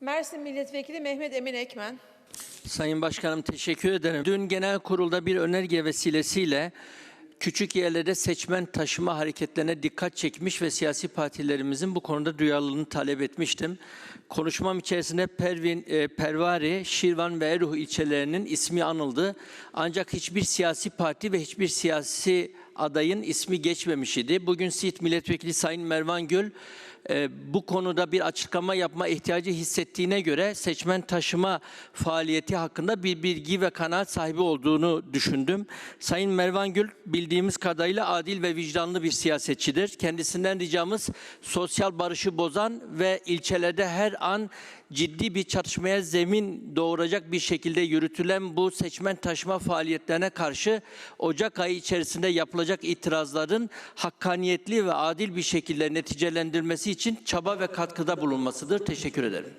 Mersin Milletvekili Mehmet Emin Ekmen. Sayın Başkanım teşekkür ederim. Dün genel kurulda bir önerge vesilesiyle küçük yerlerde seçmen taşıma hareketlerine dikkat çekmiş ve siyasi partilerimizin bu konuda duyarlılığını talep etmiştim. Konuşmam içerisinde Pervin, e, Pervari, Şirvan ve Eruh ilçelerinin ismi anıldı. Ancak hiçbir siyasi parti ve hiçbir siyasi adayın ismi geçmemiş idi. Bugün Siirt Milletvekili Sayın Mervan Gül e, bu konuda bir açıklama yapma ihtiyacı hissettiğine göre seçmen taşıma faaliyeti hakkında bir bilgi ve kanaat sahibi olduğunu düşündüm. Sayın Mervan Gül bildiğimiz kadarıyla adil ve vicdanlı bir siyasetçidir. Kendisinden ricamız sosyal barışı bozan ve ilçelerde her an ciddi bir çatışmaya zemin doğuracak bir şekilde yürütülen bu seçmen taşıma faaliyetlerine karşı Ocak ayı içerisinde yapılacak itirazların hakkaniyetli ve adil bir şekilde neticelendirilmesi için çaba ve katkıda bulunmasıdır. Teşekkür ederim.